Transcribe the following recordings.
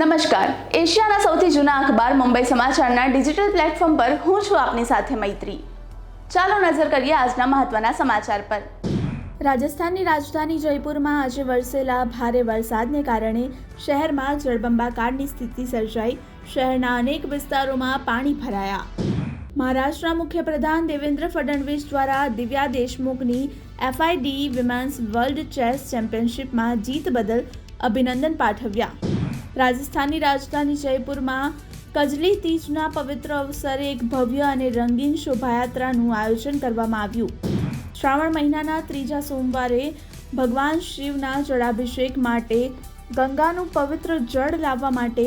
નમસ્કાર. એશિયાના સૌથી જૂના અખબાર મુંબઈ સમાચારના ડિજિટલ પ્લેટફોર્મ પર હું છું આપની સાથે મૈત્રી. ચાલો નજર કરીએ આજના મહત્વના સમાચાર પર. રાજસ્થાનની રાજધાની જયપુરમાં આજે વરસેલા ભારે વરસાદને કારણે શહેરમાં જળબંબાકારની સ્થિતિ સર્જાઈ. શહેરના અનેક વિસ્તારોમાં પાણી ભરાયા. મહારાષ્ટ્રના મુખ્યપ્રધાન દેવેન્દ્ર ફડણવીસ દ્વારા દિવ્યા દેશમુખની એફઆઈડી વિમેન્સ વર્લ્ડ ચેસ ચેમ્પિયનશિપમાં જીત બદલ અભિનંદન પાઠવ્યા. રાજસ્થાનની રાજધાની જયપુરમાં કજલી તીજના પવિત્ર અવસરે એક ભવ્ય અને રંગીન શોભાયાત્રાનું આયોજન કરવામાં આવ્યું. શ્રાવણ મહિનાના ત્રીજા સોમવારે ભગવાન શિવના જળાભિષેક માટે ગંગાનું પવિત્ર જળ લાવવા માટે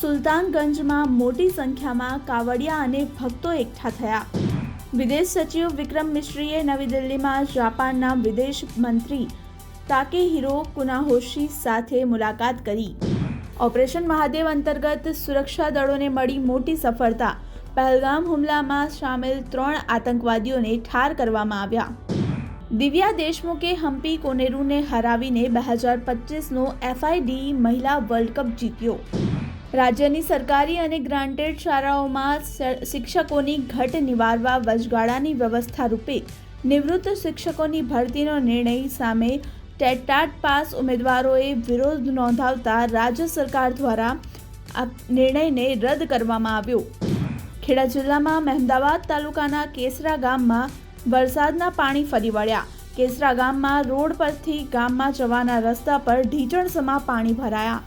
સુલતાનગંજમાં મોટી સંખ્યામાં કાવડિયા અને ભક્તો એકઠા થયા. વિદેશ સચિવ વિક્રમ મિશ્રીએ નવી દિલ્હીમાં જાપાનના વિદેશ મંત્રી તાકેહિરો કુનાહોશી સાથે મુલાકાત કરી. ઓપરેશન મહાદેવ અંતર્ગત સુરક્ષા દળોને મળી મોટી સફળતા. પહેલગામ હુમલામાં સામેલ ત્રણ આતંકવાદીઓને ઠાર કરવામાં આવ્યા. દિવ્યા દેશમુખે હમ્પી કોનેરુને હરાવીને બે હજાર પચીસનો એફઆઈડી મહિલા વર્લ્ડ કપ જીત્યો. રાજ્યની સરકારી અને ગ્રાન્ટેડ શાળાઓમાં શિક્ષકોની ઘટ નિવારવા વચગાળાની વ્યવસ્થા રૂપે નિવૃત્ત શિક્ષકોની ભરતીનો નિર્ણય સામે ટેટાટ પાસ ઉમેદવારોએ વિરોધ નોંધાવતા રાજ્ય સરકાર દ્વારા આ નિર્ણયને રદ કરવામાં આવ્યો. ખેડા જિલ્લામાં મહેમદાવાદ તાલુકાના કેસરા ગામમાં વરસાદના પાણી ફરી વળ્યા. કેસરા ગામમાં રોડ પરથી ગામમાં જવાના રસ્તા પર ઢીચણસમાં પાણી ભરાયા.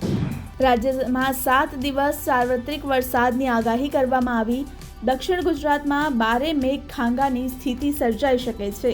રાજ્યમાં સાત દિવસ સાર્વત્રિક વરસાદની આગાહી કરવામાં આવી. દક્ષિણ ગુજરાતમાં બારે મેઘ ખાંગાની સ્થિતિ સર્જાઈ શકે છે.